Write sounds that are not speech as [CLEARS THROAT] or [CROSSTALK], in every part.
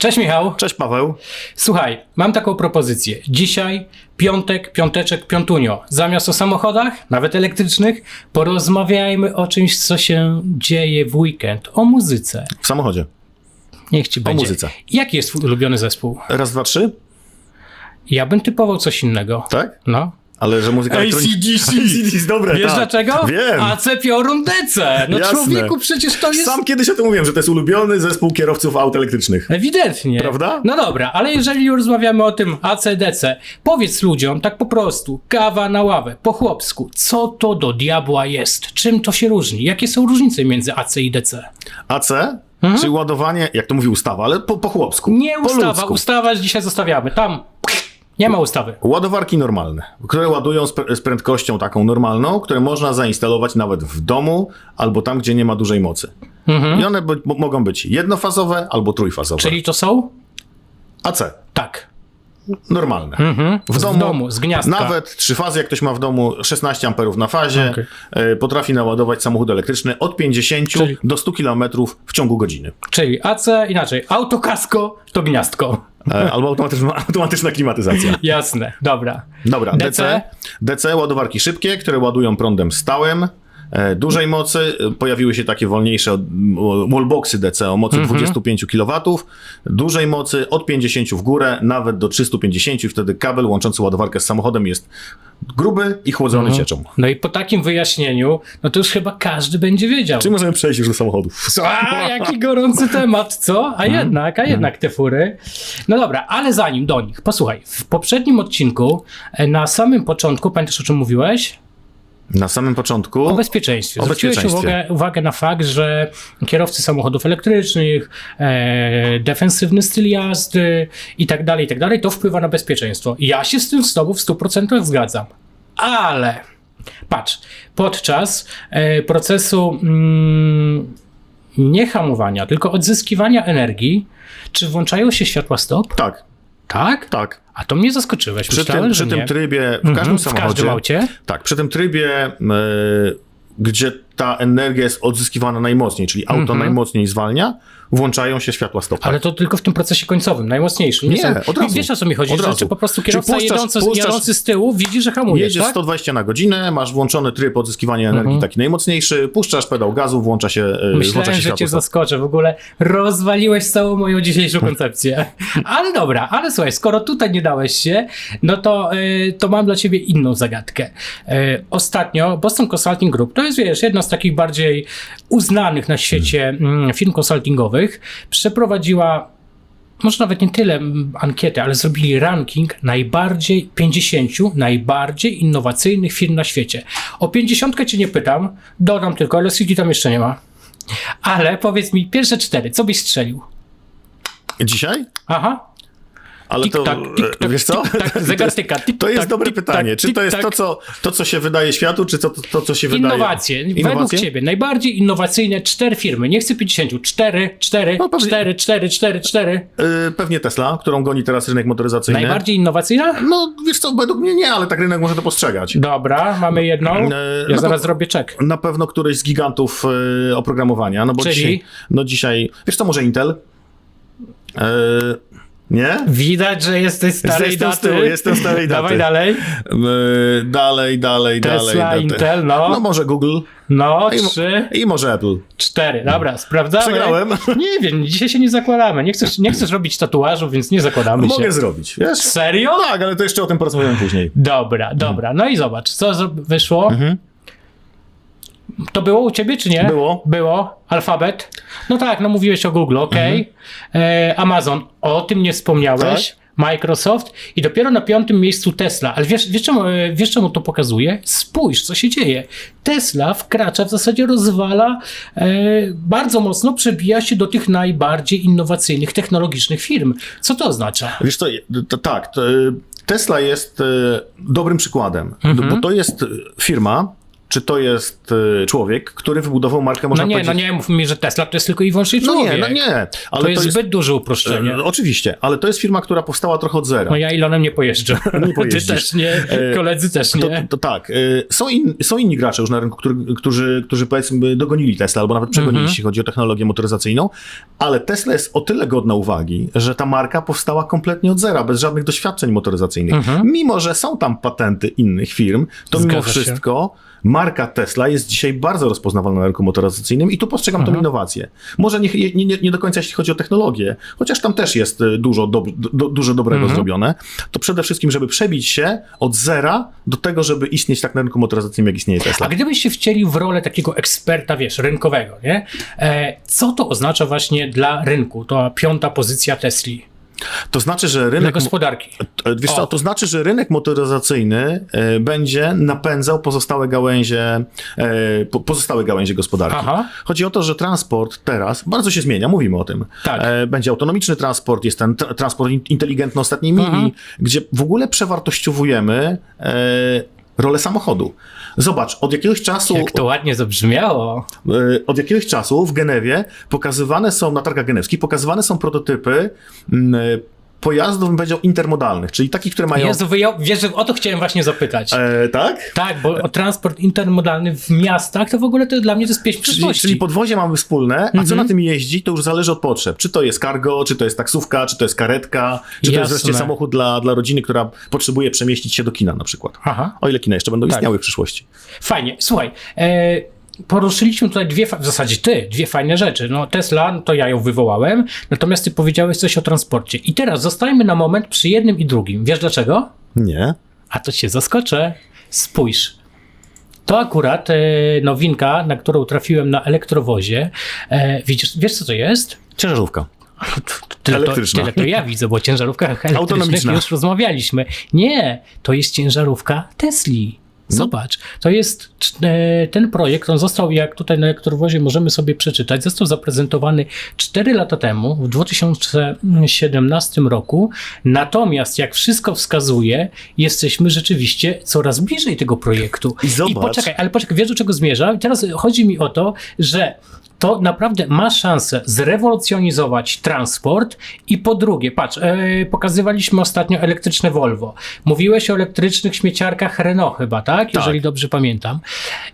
Cześć Michał. Cześć Paweł. Słuchaj, mam taką propozycję. Dzisiaj piątek, piąteczek, piątunio. Zamiast o samochodach, nawet elektrycznych, porozmawiajmy o czymś, co się dzieje w weekend. O muzyce. W samochodzie. Niech ci będzie. muzyce. Jaki jest twój ulubiony zespół? Raz, dwa, trzy? Ja bym typował coś innego. Tak? No. Ale że muzyka AC/DC. AC/DC, dobre, Wiesz tak. dlaczego? Wiem. AC Piorun DC. No Jasne. człowieku, przecież to jest... Sam kiedyś o tym mówiłem, że to jest ulubiony zespół kierowców aut elektrycznych. Ewidentnie. Prawda? No dobra, ale jeżeli już rozmawiamy o tym ACDC, powiedz ludziom tak po prostu, kawa na ławę, po chłopsku, co to do diabła jest? Czym to się różni? Jakie są różnice między AC i DC? AC, czyli ładowanie, jak to mówi ustawa, ale po, po chłopsku. Mhm. Nie po ustawa, ludzku. ustawa dzisiaj zostawiamy. Tam nie ma ustawy. Ładowarki normalne, które ładują z, pr- z prędkością taką normalną, które można zainstalować nawet w domu albo tam, gdzie nie ma dużej mocy. I one by, mogą być jednofazowe albo trójfazowe. Mhm. Czyli to są? AC, Tak. normalne. W domu, z gniazdka. Nawet trzy fazy, jak ktoś ma w domu 16 amperów na fazie, Okej. e, potrafi naładować samochód elektryczny od 50 Czyli- do 100 km w ciągu godziny. Czyli AC inaczej. Autokasko to gniazdko. E, Albo automatyczna, automatyczna klimatyzacja. Jasne, dobra. Dobra, DC? DC. DC, ładowarki szybkie, które ładują prądem stałym. E, Dużej mocy, e, pojawiły się takie wolniejsze wallboxy DC o mocy Mhm. 25 kW, dużej mocy od 50 w górę, nawet do 350 i wtedy kabel łączący ładowarkę z samochodem jest gruby i chłodzony Mhm. cieczą. No i po takim wyjaśnieniu, no to już chyba każdy będzie wiedział. Czy możemy przejść już do samochodów? A, jaki gorący temat, co? A jednak, a jednak te fury. No dobra, ale zanim do nich, posłuchaj, w poprzednim odcinku, e, na samym początku, pamiętasz o czym mówiłeś? Na samym początku. O bezpieczeństwie. O Zwróciłeś bezpieczeństwie. uwagę, uwagę na fakt, że kierowcy samochodów elektrycznych, e, defensywny styl jazdy i tak dalej, i tak dalej, to wpływa na bezpieczeństwo. Ja się z tym z tobą w 100% zgadzam. Ale patrz, podczas e, procesu mm, nie hamowania, tylko odzyskiwania energii, czy włączają się światła stop? Tak, Tak? tak. A to mnie zaskoczyłeś. Przy Myślałem, tym, przy tym trybie, w Mhm, każdym w samochodzie. każdym aucie? Tak, przy tym trybie, e, gdzie ta energia jest odzyskiwana najmocniej, czyli auto Mhm. najmocniej zwalnia, włączają się światła stop. Ale to tylko w tym procesie końcowym, najmocniejszym. Nie, są, od razu. Wiesz o co mi chodzi, Od że razu. po prostu kierowca puszczasz- jedący, puszczasz- jadący z tyłu widzi, że hamujesz, Jedziesz tak? 120 na godzinę, masz włączony tryb odzyskiwania energii Mhm. taki najmocniejszy, puszczasz pedał gazu, włącza się, e, włącza Myślałem, się że cię zaskoczę. W ogóle rozwaliłeś całą moją dzisiejszą [LAUGHS] koncepcję. Ale dobra, ale słuchaj, skoro tutaj nie dałeś się, no to, y, to mam dla ciebie inną zagadkę. Y, ostatnio Boston Consulting Group, to jest wiesz, jedna z takich bardziej uznanych na świecie mm, firm konsultingowych, przeprowadziła może nawet nie tyle ankietę, ale zrobili ranking najbardziej 50 najbardziej innowacyjnych firm na świecie. O 50 cię nie pytam, dodam tylko, ale City tam jeszcze nie ma. Ale powiedz mi pierwsze cztery, co byś strzelił? Dzisiaj? Aha. Ale to, tik-tak, e, wiesz co? tik-tak, To jest- jest dobre pytanie. Czy to jest to co, to, co się wydaje światu, czy to, to co się wydaje... Innowacje. Według ciebie najbardziej innowacyjne cztery firmy. Nie chcę 50. Cztery, cztery, No cztery, cztery, cztery, cztery. Pewnie Tesla, którą goni teraz rynek motoryzacyjny. Najbardziej innowacyjna? No, wiesz co, według mnie nie, ale tak rynek może to postrzegać. Dobra, mamy jedną. E, Ja no zaraz zrobię czek. Na pewno któryś z gigantów e, oprogramowania, no bo Czyli? dzisiaj, no dzisiaj, wiesz co, może Intel? E, nie? Widać, że jesteś starej Jestem z daty. tyłu, jestem starej daty. Dawaj dalej. E, dalej, dalej, Tesla, dalej. Intel, no. No może Google No, i, trzy, i może Apple. cztery. Dobra, sprawdzamy. Przegrałem. [LAUGHS] Nie wiem, dzisiaj się nie zakładamy. Nie chcesz, nie chcesz robić tatuażu, więc nie zakładamy Mogę się. zrobić, wiesz? Serio? Tak, ale to jeszcze o tym porozmawiamy później. Dobra, dobra. No i zobacz, co wyszło. To było u ciebie, czy nie? Mhm. Było. Było. Alfabet. No tak, no mówiłeś o Google, ok. E, Amazon, o tym nie wspomniałeś. Tak. Microsoft i dopiero na piątym miejscu Tesla. Ale wiesz, wiesz, czemu, e, wiesz czemu to pokazuje? Spójrz, co się dzieje. Tesla wkracza, w zasadzie rozwala, e, bardzo mocno przebija się do tych najbardziej innowacyjnych, technologicznych firm. Co to oznacza? Wiesz co, to, tak, to, y, Tesla jest y, dobrym przykładem, Mhm. bo to jest firma, czy to jest y, człowiek, który wybudował markę, można No nie, no powiedzieć... nie mów mi, że Tesla to jest tylko i wyłącznie no człowiek. nie, no nie, ale to jest zbyt duże uproszczenie. E, Oczywiście, ale to jest firma, która powstała trochę od zera. No ja Ilonem nie pojeżdżę. [LAUGHS] Nie Ty też nie, E, koledzy też To, nie. to tak. y, Są, in, są inni gracze już na rynku, który, którzy, którzy powiedzmy dogonili Tesla, albo nawet przegonili, Mhm. jeśli chodzi o technologię motoryzacyjną, ale Tesla jest o tyle godna uwagi, że ta marka powstała kompletnie od zera, bez żadnych doświadczeń motoryzacyjnych. Mimo, że są tam patenty innych firm, to mimo Mhm. Zgadza się. Marka Tesla jest dzisiaj bardzo rozpoznawalna na rynku motoryzacyjnym i tu postrzegam Mhm. tą innowację. Może nie, nie, nie, nie do końca jeśli chodzi o technologię, chociaż tam też jest y, dużo, do, do, dużo dobrego Mhm. zrobione, to przede wszystkim, żeby przebić się od zera do tego, żeby istnieć tak na rynku motoryzacyjnym, jak istnieje Tesla. A gdybyś się wcielił w rolę takiego eksperta, wiesz, rynkowego, nie? E, co to oznacza właśnie dla rynku, ta piąta pozycja Tesli, To znaczy, że dla rynek... gospodarki? E, Wiesz co, to znaczy, że rynek motoryzacyjny e, będzie napędzał pozostałe gałęzie, e, po- pozostałe gałęzie gospodarki. Aha. Chodzi o to, że transport teraz bardzo się zmienia, mówimy o tym. Tak. Będzie autonomiczny transport, jest ten tra- transport in- inteligentny ostatniej mili, Mhm. gdzie w ogóle przewartościowujemy rolę samochodu. Zobacz, od jakiegoś czasu... Jak to ładnie zabrzmiało. E, od jakiegoś czasu w Genewie pokazywane są, na targach genewskich, pokazywane są prototypy mm, pojazdów, bym powiedział, intermodalnych, czyli takich, które mają... Jezu, wiesz, że o to chciałem właśnie zapytać. E, tak? Tak, bo o transport intermodalny w miastach to w ogóle to dla mnie to jest pieśń Czyli, przyszłości. czyli podwozie mamy wspólne, a co na tym jeździ, to już zależy od potrzeb. Czy to jest cargo, czy to jest taksówka, czy to jest karetka, czy to jest Jasne. wreszcie samochód dla, dla rodziny, która potrzebuje przemieścić się do kina na przykład. Aha. O ile kina jeszcze będą Tak. istniały w przyszłości. Fajnie. Słuchaj, e, poruszyliśmy tutaj dwie, w zasadzie ty, dwie fajne rzeczy. No Tesla, no to ja ją wywołałem, natomiast ty powiedziałeś coś o transporcie. I teraz zostajmy na moment przy jednym i drugim. Wiesz dlaczego? Nie. A to cię zaskoczę. Spójrz. To akurat e, nowinka, na którą trafiłem na elektrowozie. E, widzisz, wiesz co to jest? Ciężarówka. [LAUGHS] Tyle to, Elektryczna. tyle to ja widzę, bo o ciężarówkach elektrycznych już rozmawialiśmy. Nie, to jest ciężarówka Tesli. Zobacz, to jest e, ten projekt, on został, jak tutaj na elektrowozie możemy sobie przeczytać, został zaprezentowany 4 lata temu, w 2017 roku. Natomiast, jak wszystko wskazuje, jesteśmy rzeczywiście coraz bliżej tego projektu. I zobacz. poczekaj, ale poczekaj, wiesz do czego zmierzam? I teraz chodzi mi o to, że to naprawdę ma szansę zrewolucjonizować transport i po drugie, patrz, e, pokazywaliśmy ostatnio elektryczne Volvo. Mówiłeś o elektrycznych śmieciarkach Renault chyba, tak? Jeżeli dobrze pamiętam.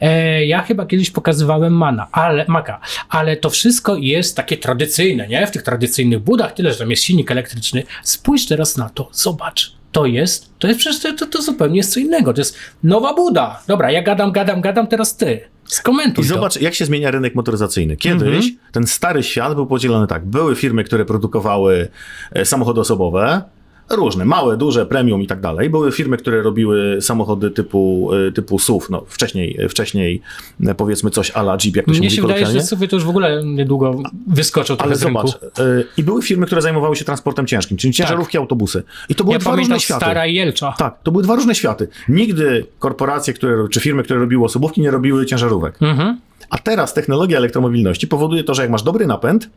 E, ja chyba kiedyś pokazywałem Mana, ale, Maka, ale to wszystko jest takie tradycyjne, nie? W tych tradycyjnych budach, tyle, że tam jest silnik elektryczny. Spójrz teraz na to, zobacz. To jest, to jest przecież to, to, to zupełnie jest co innego. To jest nowa buda. Dobra, ja gadam, gadam, gadam, teraz ty. Skomentuj I to. zobacz, jak się zmienia rynek motoryzacyjny. Kiedyś Mhm. ten stary świat był podzielony tak. Były firmy, które produkowały e, samochody osobowe, różne, małe, duże, premium i tak dalej. Były firmy, które robiły samochody typu, e, typu SUV, no wcześniej, wcześniej e, powiedzmy coś ala Jeep, jak to się Mnie mówi się wydaje, że sobie to już w ogóle niedługo wyskoczą Ale zobacz, e, i były firmy, które zajmowały się transportem ciężkim, czyli ciężarówki, autobusy. I to były Ja dwa różne światy. Stara i Jelcza. Tak, to były dwa różne światy. Nigdy korporacje, które, czy firmy, które robiły osobówki, nie robiły ciężarówek. Mhm. A teraz technologia elektromobilności powoduje to, że jak masz dobry napęd,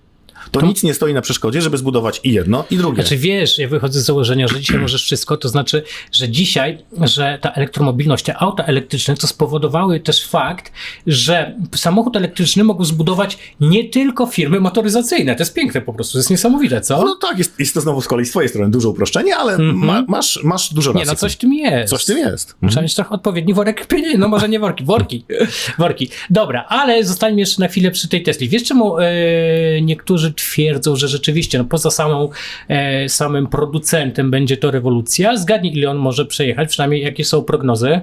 to, nic nie stoi na przeszkodzie, żeby zbudować i jedno, i drugie. Znaczy wiesz, ja wychodzę z założenia, że dzisiaj możesz wszystko, to znaczy, że dzisiaj, że ta elektromobilność, te auta elektryczne, to spowodowały też fakt, że samochód elektryczny mogą zbudować nie tylko firmy motoryzacyjne. To jest piękne po prostu, to jest niesamowite, co? No tak, jest, jest to znowu z kolei z twojej strony duże uproszczenie, ale ma, masz, masz dużo racji. Mhm. nie, no coś w tym jest. Coś w tym jest. Trzeba mieć trochę odpowiedni worek pieniędzy, no może nie worki, worki, [LAUGHS] worki. Dobra, ale zostańmy jeszcze na chwilę przy tej Tesli. Wiesz czemu e, niektórzy twierdzą, że rzeczywiście, no poza samą, e, samym producentem będzie to rewolucja? Zgadnij, ile on może przejechać, przynajmniej jakie są prognozy?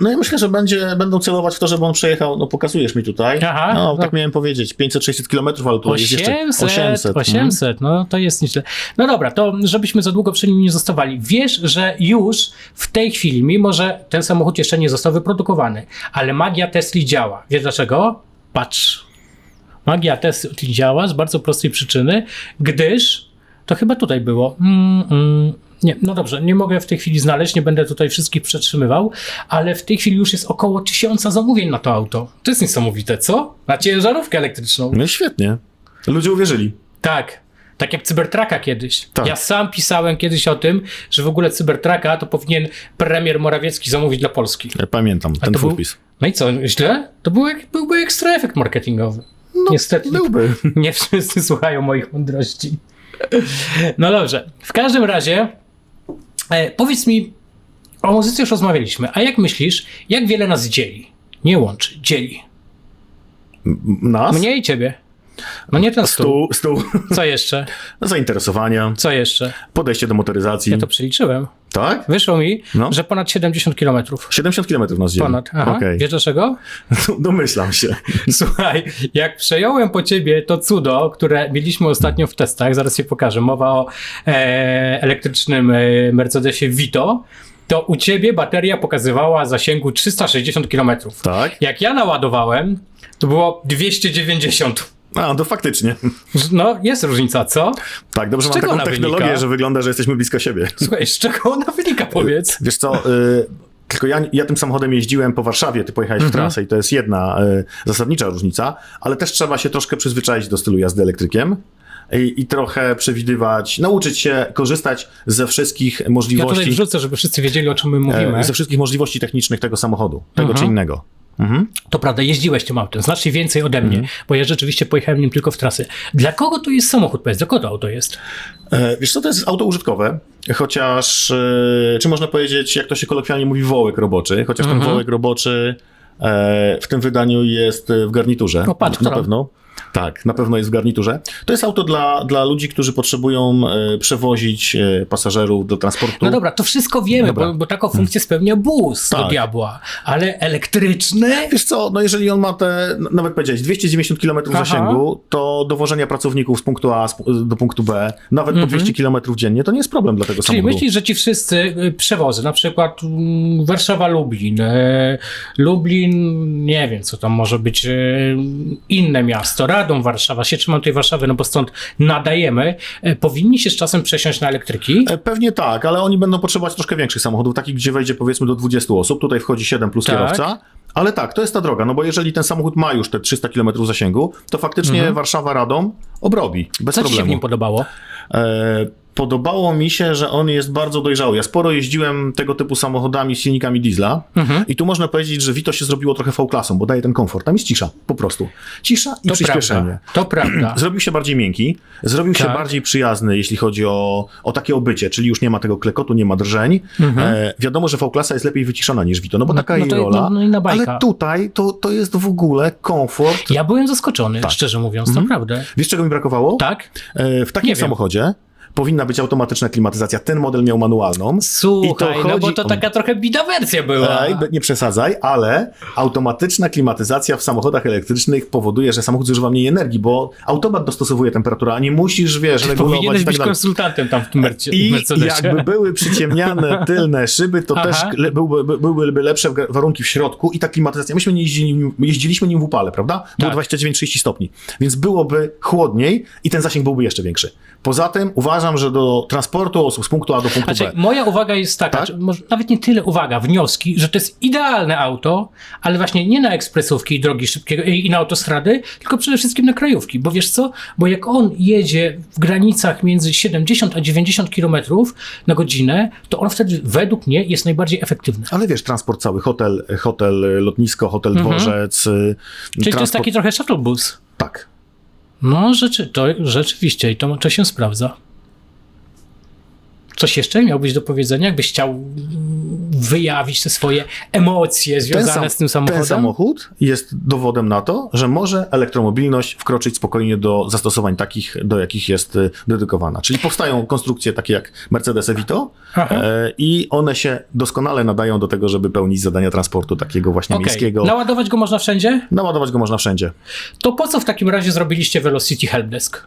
No ja myślę, że będzie, będą celować w to, żeby on przejechał, no pokazujesz mi tutaj. Aha, no, no. tak miałem powiedzieć, 500-600 kilometrów, ale tu jest jeszcze 800, 800. 800, Mhm. no to jest nieźle. No dobra, to żebyśmy za długo przy nim nie zostawali. Wiesz, że już w tej chwili, mimo że ten samochód jeszcze nie został wyprodukowany, ale magia Tesli działa. Wiesz dlaczego? Patrz. Magia Tesli działa z bardzo prostej przyczyny, gdyż to chyba tutaj było. Mm, mm, nie, no dobrze, nie mogę w tej chwili znaleźć, nie będę tutaj wszystkich przetrzymywał, ale w tej chwili już jest około tysiąca zamówień na to auto. To jest niesamowite, co? Na ciężarówkę elektryczną. No świetnie. Ludzie uwierzyli. Tak. Tak jak Cybertraka kiedyś. Tak. Ja sam pisałem kiedyś o tym, że w ogóle Cybertraka to powinien premier Morawiecki zamówić dla Polski. Ja pamiętam ten twój był- wpis. No i co, źle? To był, byłby ekstra efekt marketingowy. No, Niestety Byłby. [LAUGHS] nie wszyscy słuchają moich mądrości. No dobrze. W każdym razie e, powiedz mi, o muzyce już rozmawialiśmy, a jak myślisz, jak wiele nas dzieli? Nie łączy, dzieli. Nas? Mnie i ciebie. No nie ten stół. Stół, stół. Co jeszcze? Zainteresowania, Co jeszcze? podejście do motoryzacji. Ja to przeliczyłem. Tak? Wyszło mi, No. że ponad 70 kilometrów. 70 km nas dzieli. Ponad. Aha. Okej. Wiesz dlaczego? Domyślam się. [LAUGHS] Słuchaj, jak przejąłem po ciebie to cudo, które mieliśmy ostatnio w testach, zaraz ci pokażę, mowa o e, elektrycznym e, Mercedesie Vito, to u ciebie bateria pokazywała zasięgu 360 km. Tak? Jak ja naładowałem, to było 290. A, to faktycznie. No, jest różnica, co? Tak, dobrze Z mam taką technologię, wynika? że wygląda, że jesteśmy blisko siebie. Słuchaj, z czego ona wynika, powiedz? Wiesz co, y, tylko ja, ja tym samochodem jeździłem po Warszawie, ty pojechałeś Mhm. w trasę i to jest jedna y, zasadnicza różnica, ale też trzeba się troszkę przyzwyczaić do stylu jazdy elektrykiem. I, I trochę przewidywać, nauczyć się korzystać ze wszystkich Ja tutaj możliwości, wrzucę, żeby wszyscy wiedzieli, o czym my mówimy. e, ze wszystkich możliwości technicznych tego samochodu, tego Mhm. czy innego. Mhm. To prawda, jeździłeś tym autem, znacznie więcej ode mnie, bo ja rzeczywiście pojechałem nim tylko w trasy. Dla kogo to jest samochód? Powiedz, dla kogo to auto jest? E, Wiesz co, to jest auto użytkowe, chociaż, e, czy można powiedzieć, jak to się kolokwialnie mówi, wołek roboczy, chociaż Mhm. ten wołek roboczy e, w tym wydaniu jest e, w garniturze. O, patrz, na pewno. Tak, na pewno jest w garniturze. To jest auto dla, dla ludzi, którzy potrzebują e, przewozić e, pasażerów do transportu. No dobra, to wszystko wiemy, bo, bo taką funkcję spełnia bus do Tak. diabła, ale elektryczny? Wiesz co, no jeżeli on ma te, nawet powiedziałeś, 290 km Aha. zasięgu, to dowożenia pracowników z punktu A do punktu B, nawet po 200 km dziennie, to nie jest problem dla tego Mhm. Czyli samochodu. myślisz, że ci wszyscy y, przewozy, na przykład mm, Warszawa-Lublin, y, Lublin, nie wiem, co tam może być, y, inne miasto, Radom, Warszawa, się trzymam tej Warszawy, no bo stąd nadajemy, y, powinni się z czasem przesiąść na elektryki? E, Pewnie tak, ale oni będą potrzebować troszkę większych samochodów, takich, gdzie wejdzie powiedzmy do 20 osób. Tutaj wchodzi 7 plus Tak. kierowca. Ale tak, to jest ta droga, no bo jeżeli ten samochód ma już te 300 km zasięgu, to faktycznie Warszawa-Radom obrobi, bez Mhm. Co ci się w problemu. nim podobało? E, podobało mi się, że on jest bardzo dojrzały. Ja sporo jeździłem tego typu samochodami z silnikami diesla Mhm. i tu można powiedzieć, że Vito się zrobiło trochę V-klasą, bo daje ten komfort. Tam jest cisza, po prostu. Cisza i To przyspieszenie. prawda, to prawda. [CLEARS THROAT] Zrobił się bardziej miękki, zrobił się Tak. bardziej przyjazny, jeśli chodzi o, o takie obycie, czyli już nie ma tego klekotu, nie ma drżeń. E, wiadomo, że V-klasa jest lepiej wyciszona niż Vito, no bo Mhm. No- taka no jej to- rola. no- no ale tutaj to, to jest w ogóle komfort. Ja byłem zaskoczony, Tak. szczerze mówiąc, Mhm. naprawdę. Wiesz, czego mi brakowało? Tak? E, w takim Nie wiem. Powinna być automatyczna klimatyzacja. Ten model miał manualną. Słuchaj, no bo chodzi to taka trochę bida wersja była. Ej, nie przesadzaj, ale automatyczna klimatyzacja w samochodach elektrycznych powoduje, że samochód zużywa mniej energii, bo automat dostosowuje temperaturę, a nie musisz, wiesz, regulować Powinieneś i tak być dalej. konsultantem tam w tym Merce- I Mercedesie. jakby były przyciemniane [LAUGHS] tylne szyby, to Aha. też byłby, by- byłyby lepsze warunki w środku i ta klimatyzacja. Myśmy nie jeździli, jeździliśmy nim w upale, prawda? Było Tak. 29-30 stopni, więc byłoby chłodniej i ten zasięg byłby jeszcze większy. Poza tym uważam, że do transportu osób z punktu A do punktu Znaczy, B. moja uwaga jest taka, Tak? może nawet nie tyle uwaga, wnioski, że to jest idealne auto, ale właśnie nie na ekspresówki i drogi szybkie i na autostrady, tylko przede wszystkim na krajówki. Bo wiesz co? Bo jak on jedzie w granicach między 70 a 90 km na godzinę, to on wtedy według mnie jest najbardziej efektywny. Ale wiesz, transport cały, hotel, hotel, lotnisko, hotel, dworzec. y, Mhm. Czyli to jest transport... taki trochę shuttle bus. Tak. No, rzeczy, to rzeczywiście i to, to się sprawdza. Coś jeszcze miałbyś do powiedzenia, jakbyś chciał mm, wyjawić te swoje emocje związane sam- z tym samochodem? Ten samochód jest dowodem na to, że może elektromobilność wkroczyć spokojnie do zastosowań takich, do jakich jest y, dedykowana. Czyli powstają konstrukcje takie jak Mercedes Vito Aha. e, i one się doskonale nadają do tego, żeby pełnić zadania transportu takiego właśnie Okej. miejskiego. Naładować go można wszędzie? Naładować go można wszędzie. To po co w takim razie zrobiliście Velocity Helpdesk?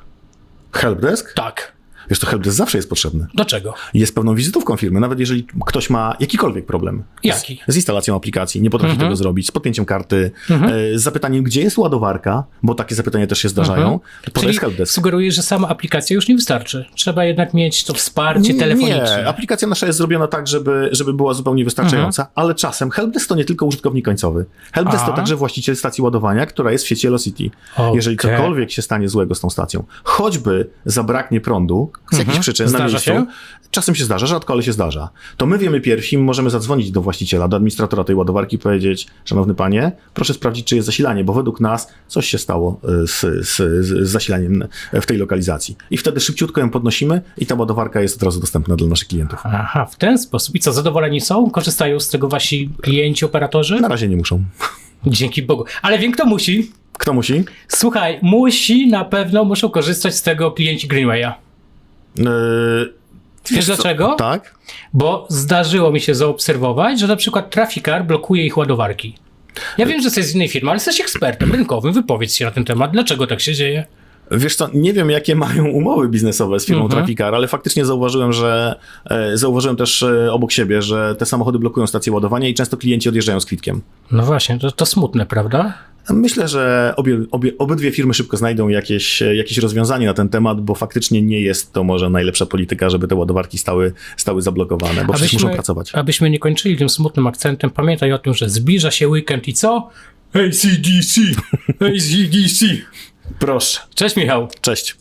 Helpdesk? Tak. Wiesz, to helpdesk zawsze jest potrzebny. Do czego? Jest pewną wizytówką firmy, nawet jeżeli ktoś ma jakikolwiek problem. Jaki? Z, z instalacją aplikacji, nie potrafi Mhm. tego zrobić, z podpięciem karty, e, z zapytaniem, gdzie jest ładowarka, bo takie zapytania też się zdarzają. Mhm. To podaj helpdesk. sugerujesz, że sama aplikacja już nie wystarczy. Trzeba jednak mieć to wsparcie telefoniczne. Nie, aplikacja nasza jest zrobiona tak, żeby, żeby była zupełnie wystarczająca, ale czasem helpdesk to nie tylko użytkownik końcowy. Helpdesk to A. także właściciel stacji ładowania, która jest w sieci Velocity. Okej. Jeżeli cokolwiek się stanie złego z tą stacją, choćby zabraknie prądu, z jakichś przyczyn na Mhm. Zdarza miejscu. się? Czasem się zdarza, rzadko, ale się zdarza. To my wiemy pierwsi, możemy zadzwonić do właściciela, do administratora tej ładowarki i powiedzieć, szanowny panie, proszę sprawdzić, czy jest zasilanie, bo według nas coś się stało y, z, z, z zasilaniem w tej lokalizacji. I wtedy szybciutko ją podnosimy i ta ładowarka jest od razu dostępna dla naszych klientów. Aha, w ten sposób. I co, zadowoleni są? Korzystają z tego wasi klienci, operatorzy? Na razie nie muszą. Dzięki Bogu. Ale wiem, kto musi. Kto musi? Słuchaj, musi, na pewno muszą korzystać z tego klienci Greenwaya. Yy, Wiesz co? dlaczego? Tak. Bo zdarzyło mi się zaobserwować, że na przykład Traficar blokuje ich ładowarki. Ja wiem, że jesteś z innej firmy, ale jesteś ekspertem rynkowym, wypowiedz się na ten temat. Dlaczego tak się dzieje? Wiesz co, nie wiem jakie mają umowy biznesowe z firmą Mhm. Traficar, ale faktycznie zauważyłem, że e, zauważyłem też e, obok siebie, że te samochody blokują stacje ładowania i często klienci odjeżdżają z kwitkiem. No właśnie, to, to smutne, prawda? Myślę, że obie, obie, obydwie firmy szybko znajdą jakieś, e, jakieś rozwiązanie na ten temat, bo faktycznie nie jest to może najlepsza polityka, żeby te ładowarki stały, stały zablokowane, bo przecież muszą pracować. Abyśmy nie kończyli tym smutnym akcentem, pamiętaj o tym, że zbliża się weekend i co? ACDC! ACDC! Proszę. Cześć Michał. Cześć.